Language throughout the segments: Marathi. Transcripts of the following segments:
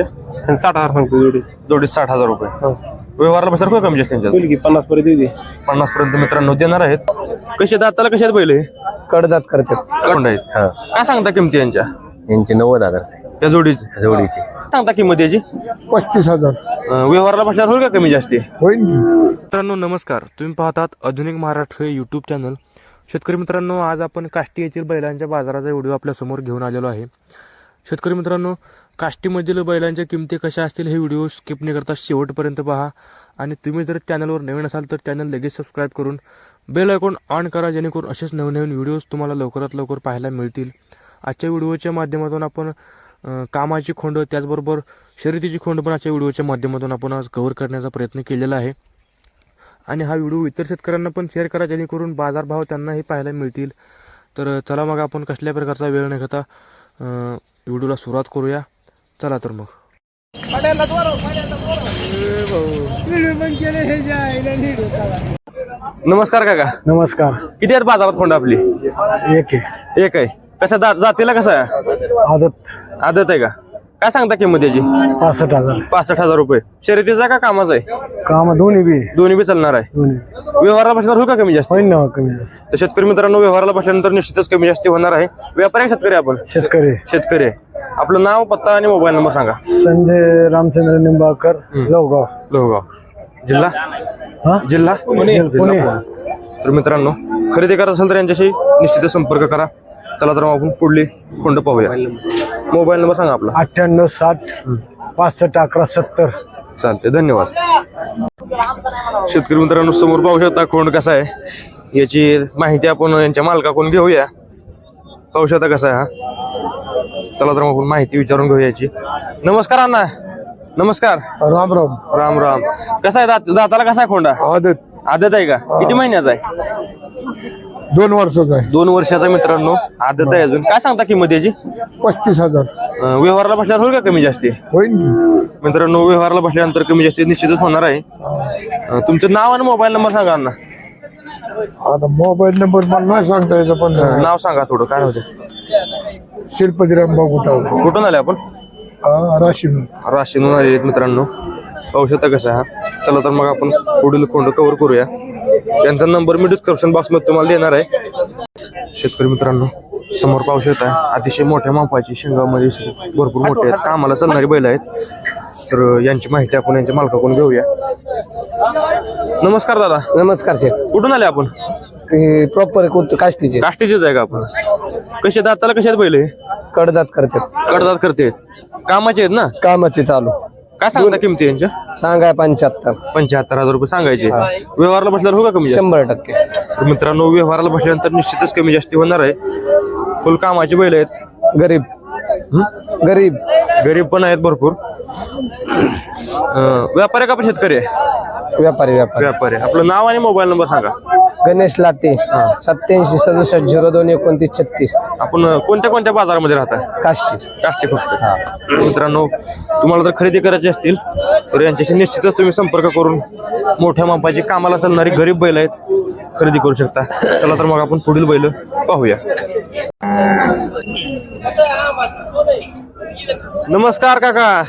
आणि साठ हजार सांगतो जोडी. जोडी साठ हजार रुपये. हो. व्यवहारला बसणार का कमी जास्त. त्यांच्यात होईल की पन्नास पर्यंत येते पन्नास पर्यंत मित्रांनो देणार आहेत. कसे दाताला कसे आहेत पहिले? कडदात करतात. कोंड आहेत काय सांगता किमती यांच्या? यांचे नव्वद हजार या जोडीची? जोडीचे. सांगता किंमत याची? पस्तीस हजार. अं, व्यवहारला बसणार होईल का कमी जास्ती? होईल मित्रांनो नमस्कार. तुम्ही पाहतात आधुनिक महाराष्ट्र यूट्यूब चॅनल शेतकरी मित्रांनो आज आपण काष्टी येथील बैलांच्या बाजाराचा व्हिडिओ आपल्यासमोर घेऊन आलेलो आहे. शेतकरी मित्रांनो काष्टीमधील बैलांच्या किमती कशा असतील हे व्हिडिओ स्किप न करता शेवटपर्यंत पहा. आणि तुम्ही जर चॅनलवर नवीन असाल तर चॅनल लगेच सबस्क्राईब करून बेल आयकॉन ऑन करा जेणेकरून असेच नवनवीन व्हिडिओज तुम्हाला लवकरात लवकर पाहायला मिळतील. आजच्या व्हिडिओच्या माध्यमातून आपण कामाची खोंड त्याचबरोबर शर्यतीची खोंड पण आजच्या व्हिडिओच्या माध्यमातून आपण आज कव्हर करण्याचा प्रयत्न केलेला आहे. आणि हा व्हिडिओ इतर शेतकऱ्यांना पण शेअर करा जेणेकरून बाजारभाव त्यांनाही पाहायला मिळतील. तर चला मग आपण कसल्या प्रकारचा वेळ न घेता व्हिडिओला सुरुवात करूया. चला तर मग. नमस्कार काका. नमस्कार. किती आहेत बाजारात खोंड आपली? एक आहे. एक आहे. कशा जातीला कसं आहे? आदत. आदत आहे का? काय सांगता किंमत याची? पासष्ट हजार. पासष्ट हजार रुपये. शर्यतीचा का कामाचा आहे? काम दोन्ही बी दोन्ही बी चालणार आहे. दोन्ही व्यवहाराला बसणार होईल का कमी जास्त? ना कमी जास्त. तर शेतकरी मित्रांनो व्यवहाराला बसल्यानंतर निश्चितच कमी जास्ती होणार आहे. व्यापारी शेतकरी आपण? शेतकरी शेतकरी आहे. आपलं नाव पत्ता आणि मोबाईल नंबर सांगा. संजय रामचंद्र निंबाळकर लवगाव लोहगाव. जिल्हा? हा? जिल्हा? पुणे. पुणे. तर मित्रांनो खरेदी करत असेल तर यांच्याशी निश्चित संपर्क करा. चला तर मग आपण पुढली खोंड पाहूया. मोबाईल नंबर सांगा आपला. अठ्ठ्याण्णव साठ पासष्ट अकरा सत्तर. चालते धन्यवाद. शेतकरी मित्रांनो समोर पाहू शकता खोंड कसा आहे याची माहिती आपण यांच्या मालकाकडून घेऊया. पाहू शकता कसा आहे हा. चला तर मग माहिती विचारून घेऊया याची. नमस्कार अण्णा. नमस्कार. राम राम. राम राम. कसा आहे दात दाताला कसा आहे खोंडा? आदत. आदत आहे का? किती महिन्याचा आहे? दोन वर्षाचा आहे. दोन वर्षाचा मित्रांनो आदत आहे अजून. काय सांगता किंमत याची? पस्तीस हजार. अं, व्यवहाराला बसल्यावर होईल का कमी जास्ती? होईल मित्रांनो व्यवहाराला बसल्यानंतर कमी जास्ती निश्चितच होणार आहे. अं, तुमचं नाव आणि मोबाईल नंबर सांगा अण्णा. आता मोबाईल नंबर मला नाही सांगता यायचा पण नाव सांगा थोडं काय होतं? शिल्पतीराम बाबूताव कुठून आले आपण? राशीन राशीनून आले आहेत मित्रांनो. पाहू शकता कसं आहे हा? चला तर मग आपण पुढील कोंड कव्हर करूया. त्यांचा नंबर मी डिस्क्रिप्शन बॉक्समध्ये तुम्हाला देणार आहे. शेतकरी मित्रांनो समोर पाहू शकता अतिशय मोठ्या मापाची शेंगामध्ये भरपूर मोठे आहेत. कामाला चालणारी बैल आहेत. तर यांची माहिती आपण यांच्या मालकाकडून घेऊया. नमस्कार दादा. नमस्कार शेठ. कुठून आले आपण? प्रॉपर काष्टीचे. काष्टीचेच आहे का आपण? कसे दाताला आहेत बैल कडदात करतात. कडदात करते. कामाचे आहेत ना? कामाचे चालू. काय सांगता किमती यांच्या? सांगाय पंच्याहत्तर. पंच्याहत्तर हजार रुपये सांगायचे. व्यवहारला बसल्यावर हो का कमी जास्त? शंभर टक्के. तर मित्रांनो व्यवहाराला बसल्यानंतर निश्चितच कमी जास्ती होणार आहे. फुल कामाची बैल आहेत. गरीब. गरीब. गरीब पण आहेत भरपूर. अं, व्यापारी का पण शेतकरी आहे? व्यापारी व्यापारी. व्यापारी. आपलं नाव आणि मोबाईल नंबर सांगा. गणेश लाटे सत्याऐंशी सदुसष्ट झिरो दोन एकोणतीस छत्तीस. आपण कोणत्या कोणत्या बाजारामध्ये राहता काष्टी. काष्टी फक्त. मित्रांनो तुम्हाला जर खरेदी करायची असतील तर यांच्याशी निश्चितच तुम्ही संपर्क करून मोठ्या मापाची कामाला चालणारी गरीब बैल आहेत खरेदी करू शकता. चला तर मग आपण पुढील बैल पाहूया. नमस्कार काका.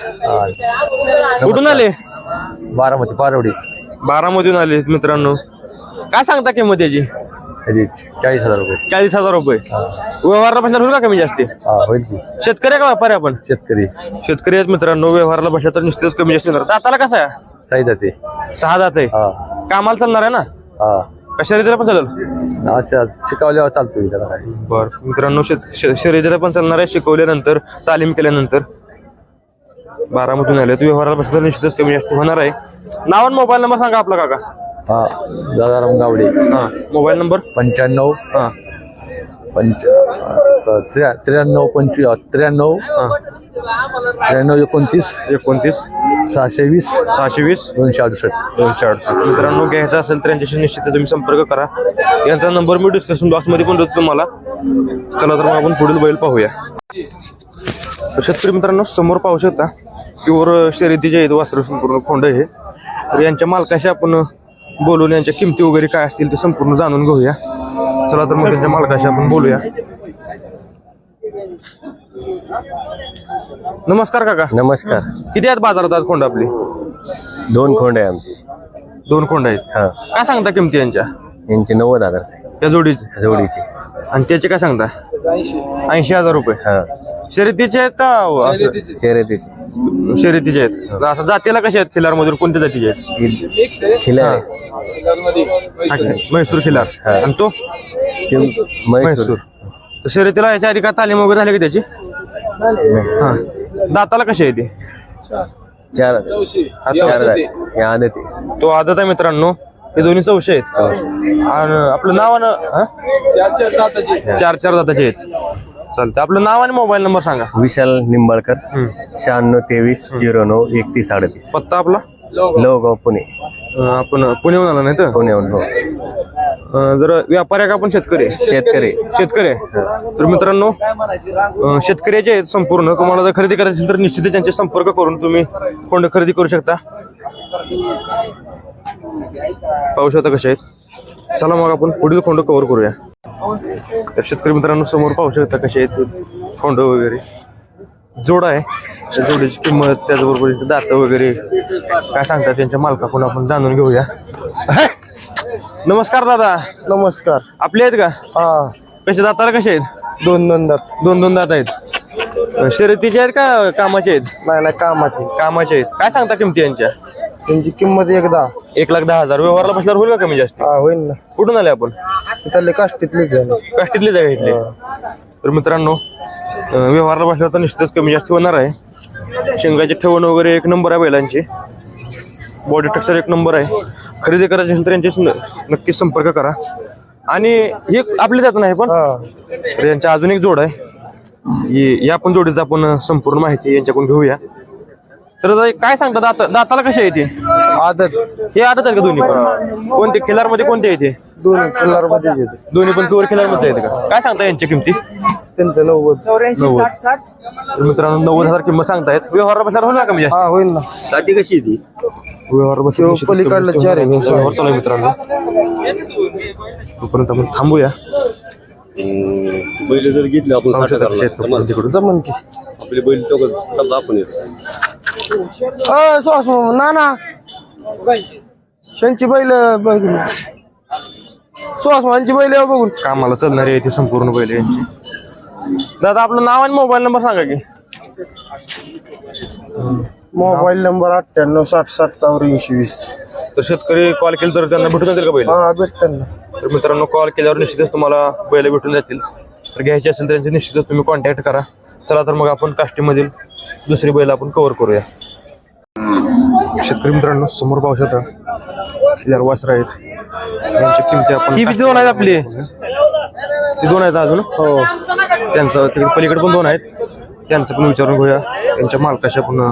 कुठून आले? बारामती पारवडी. बारामधून आले मित्रांनो. काय सांगता किंमत याची? चाळीस हजार रुपये. चाळीस हजार रुपये. व्यवहारला बसल्यावर होईल का कमी जास्ती? हा होईल की. शेतकरी आहे का व्यापारी आपण? शेतकरी. शेतकरी आहेत मित्रांनो व्यवहाराला बसल्या तर निश्चितच कमी जास्त होणार. दाताला कसं आहे? चाळीस ते सहा दात आहे. हा. कामाला चालणार आहे ना? हा. शर्यतीला पण चालेल? अच्छा शिकवल्यावर त्याला काय. बर. मित्रांनो शेत- श- शर्यतीला पण चालणार आहे. शिकवल्यानंतर तालीम केल्यानंतर. बारामधून आले तर व्यवहाराला बसल्या तर निश्चितच कमी जास्त होणार आहे. नाव आणि मोबाईल नंबर सांगा आपला काका. हा दादाराम गावडे. हा मोबाईल नंबर? पंच्याण्णव. हा. पंच अ, त्र्या- त्र्याण्णव पंचवीस त्र्याण्णव. हा. त्र्याण्णव एकोणतीस. एकोणतीस. सहाशे वीस. सहाशे वीस. दोनशे अडुसष्ट. दोनशे अडुसष्ट. मित्रांनो घ्यायचा असेल तर यांच्याशी निश्चित तुम्ही संपर्क करा. यांचा नंबर मी डिस्क्रिप्शन बॉक्समध्ये पण देतो तुम्हाला. चला तर मग आपण पुढील बैल पाहूया. तर शेतकरी मित्रांनो समोर पाहू शकता प्युअर शर्यतीचे आहेत वासर संपूर्ण खोंड हे तर यांच्या मालकाशी आपण बोलून यांच्या किमती वगैरे काय असतील ते संपूर्ण जाणून घेऊया. चला तर मग त्यांच्या मालकाशी आपण बोलूया. नमस्कार काका. नमस्कार. किती आहेत बाजारात आज कोंड आपली? दोन खोंड आहे आमची. दोन कोंड आहेत. हा. काय सांगता किमती यांच्या? यांची नव्वद हजार आहे. या जोडीची. जोडीची. आणि त्याचे काय सांगता? ऐंशी हजार रुपये. हा. शर्यतीचे आहेत का असं? शर्यतीची. शर्यतीचे. आहेत. असं जातीला कसे आहेत खिलार मधून? कोणत्या जातीचे आहेत? खिलार म्हैसूर खिलार. हा. आणि तो? म्हैसूर म्हैसूर तर शर्यतीला याच्या आधी का तालीम वगैरे झाली का त्याची? हा. दाताला कशी आहे ती? चार हा, चार. या आदती. तो आदत आहे मित्रांनो. हे दोन्ही चौशे आहेत. आणि आपलं नाव आणि हा? चार चार दाताचे आहेत. चालतं आपलं नाव आणि मोबाईल नंबर सांगा. विशाल निंबाळकर. शहाण्णव तेवीस झिरो नऊ एकतीस अडतीस. पत्ता आपला? लवगाव पुणे. अं, आपण पुण्याहून आला नाही तर? पुण्याहून हो. अं, जर व्यापारी आहे का आपण शेतकरी? आहे? शेतकरी. शेतकरी. आहे. तर मित्रांनो अं, शेतकऱ्याचे आहेत संपूर्ण. तुम्हाला जर खरेदी करायची असेल तर निश्चितच त्यांचे संपर्क करून तुम्ही कोंड खरेदी करू शकता. पाहू शकता कसे आहेत? चला मग आपण पुढील खोंड कव्हर करूया. शेतकरी मित्रांनो समोर पाहू शकता कसे आहेत खोंड वगैरे. जोड आहे. त्या जोडीची किंमत त्याचबरोबर त्यांची दातं वगैरे. काय सांगतात त्यांच्या मालकाकडून आपण जाणून घेऊया. नमस्कार दादा. नमस्कार. आपले आहेत का? हा. कसे दाताला कसे आहेत? दोन नंदात दोन दोन दात आहेत. शर्यतीचे आहेत का कामाचे आहेत? नाही नाही कामाची. कामाचे आहेत. काय सांगता किमती यांच्या? त्यांची किंमत एकदा. एक लाख दहा हजार. व्यवहारला बसल्यावर होईल का कमी जास्त? हा होईल ना. कुठून आले आपण? इथले काष्टीतलीच झाली काष्टीतले जागा घेतले तर मित्रांनो अं, व्यवहारला बसल्यावर तर निश्चितच कमी जास्त होणार आहे. शेंगाचे ठेवण वगैरे एक नंबर आहे बैलांचे. बॉडी स्ट्रक्चर एक नंबर आहे. खरेदी करायची असेल तर यांच्याशी न- नक्कीच संपर्क करा. आणि हे आपले जात नाही पण? हा. तर यांच्या अजून एक जोड आहे. ही- या पण जोडीचं आपण संपूर्ण माहिती यांच्याकडून घेऊया. तर आता काय सांगता दात दाताला कशी आहे ते आदत. हे आदत आहे का दोन्ही पण? कोणते? खिलारमध्ये कोणते आहे ते दोन मध्ये येते दोन्ही पण प्युअर खिलारमध्ये आहेत का? काय सांगता यांच्या किमती? त्यांचं नव्वद. तर मित्रांनो नव्वद हजार किंमत सांगतायत. व्यवहार बसल्यावर होईल ना कमी जास्त? हा होईल ना. साठी कशी ती. व्यवहार बसल्यावर पलीकडलं चार आहे. व्यवहार चालू आहे मित्रांनो. तोपर्यंत आपण थांबूया. बैल जर घेतले आपण कसे आहेत? तिकडून जमन की. आपले बैल तो समजा आपण अ सॉस ना ना त्यांची बैल बघून सॉस यांची बैल बघून. कामाला चालणारी आहे ती संपूर्ण पहिले यांची. दादा आपलं नाव आणि मोबाईल नंबर सांगा की. मोबाईल नंबर अठ्ठ्याण्णव साठ साठ चौऱ्याऐंशी वीस. तर शेतकरी कॉल केला तर त्यांना भेटून जातील का बैल? हा भेटतात ना. तर मित्रांनो कॉल केल्यावर निश्चितच तुम्हाला बैल भेटून जातील. तर घ्यायचे असेल तर त्यांचे निश्चितच तुम्ही कॉन्टॅक्ट करा. चला तर मग आपण काष्टीमधील दुसरी बैल आपण कव्हर करूया. शेतकरी मित्रांनो समोर पाहू शकता वासर आहेत. यांच्या किमती आपण ही दोन आहेत आपली. ती दोन आहेत अजून. हो. त्यांचं तिकडे पलीकडे पण दोन आहेत. त्यांचं पण विचारून घेऊया. त्यांच्या मालकाशी आपण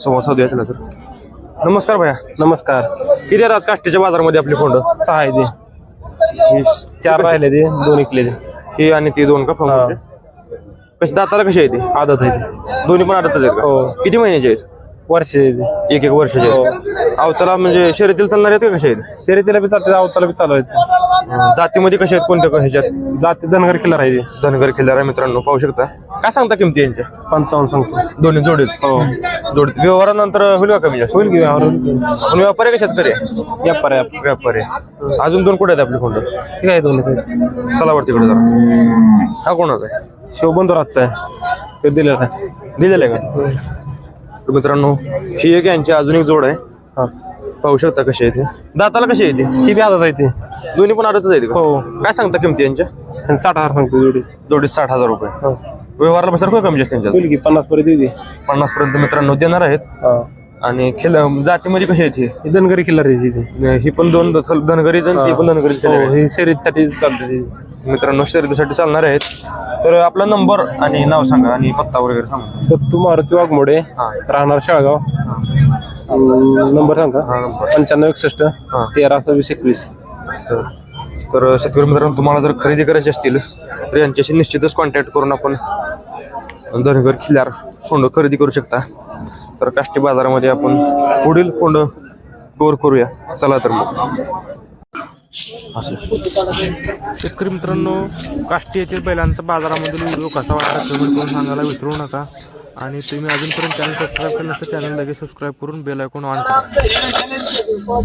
संवाद साधूया चला तर. नमस्कार भैया. नमस्कार. किती आहेत आज काष्टीच्या बाजारामध्ये आपली फोंड? सहा आहे ते. चार राहिले ते दोन इकले ते. ही आणि ती दोन का फॉर्म कशी दाताला कशी आहे ती? आदत आहे दोन्ही पण आदतच आहेत हो. किती महिन्याचे आहेत? वर्ष एक एक वर्षाचे आहेत. अवताला म्हणजे शर्यतील चालणार आहेत का कशा आहेत? शर्यतीला बी चालते अवताला बी चालू आहे जातीमध्ये कशा आहेत कोणत्या ह्याच्यात? जाते धनगर किल्ला ते. धनगर खिल्लार आहे मित्रांनो पाहू शकता. काय सांगता किमती यांच्या? पंचावन्न सांगतो. दोन्ही जोडीत? हो. जोडीत. व्यवहारानंतर होईल का कमी जास्त? होईल की व्यवहार पण व्यापारी का शेतकरी आहे? व्यापार आहे. व्यापारी आहे. अजून दोन कुठे आहेत आपली फोंड ठीक आहे दोन इथे. चला वरती कडे जरा. हा कोणाचा आहे? शिवबंधू रातचा आहे. ते दिलेला आहे. दिलेलं आहे का? तर मित्रांनो ही एक यांची अजून एक जोड आहे. हा. पाहू शकता कशी आहे ते. दाताला कशी आहे ती? बी आदत आहे ते. दोन्ही पण आडतच आहेत का? हो. काय सांगता किमती यांच्या? आणि साठ हजार सांगतो जोडी. जोडी साठ हजार रुपये. हो. व्यवहारला बसणार खूप कमी जास्त त्यांच्यात. होईल की पन्नास पर्यंत येते पन्नास पर्यंत मित्रांनो देणार आहेत. हा. आणि खेळ जातीमध्ये कशी आहे ही धनगरी किल्ला आहे ती. ही पण दोन धनगरीच आणि ती पण धनगरीच हो आहे. ही शर्यतीसाठी चालते ती. मित्रांनो शर्यतीसाठी चालणार आहेत. तर आपला नंबर आणि नाव सांगा आणि पत्ता वगैरे सांगा. दत्तू मारुती वाघमोडे हा. राहणार शाळगाव. अं, नंबर सांगा. हा नंबर. पंच्याण्णव एकसष्ट तेरा सव्वीस एकवीस. तर तर शेतकरी मित्रांनो तुम्हाला जर खरेदी करायची असतील तर यांच्याशी निश्चितच कॉन्टॅक्ट करून आपण धनगर खिल्लार कोंड खरेदी करू शकता. तर काष्टी बाजारामध्ये आपण पुढील कोंड कवर करूया. चला तर मग. असं शेतकरी मित्रांनो काष्टी येथील बैलांचा बाजारामधील व्हिडिओ कसा वाटला कमेंट करून सांगायला विसरू नका. आणि तुम्ही अजूनपर्यंत चॅनल सबस्क्राईब केलं नसेल चॅनल लगेच सबस्क्राईब करून बेल आयकॉन ऑन करा.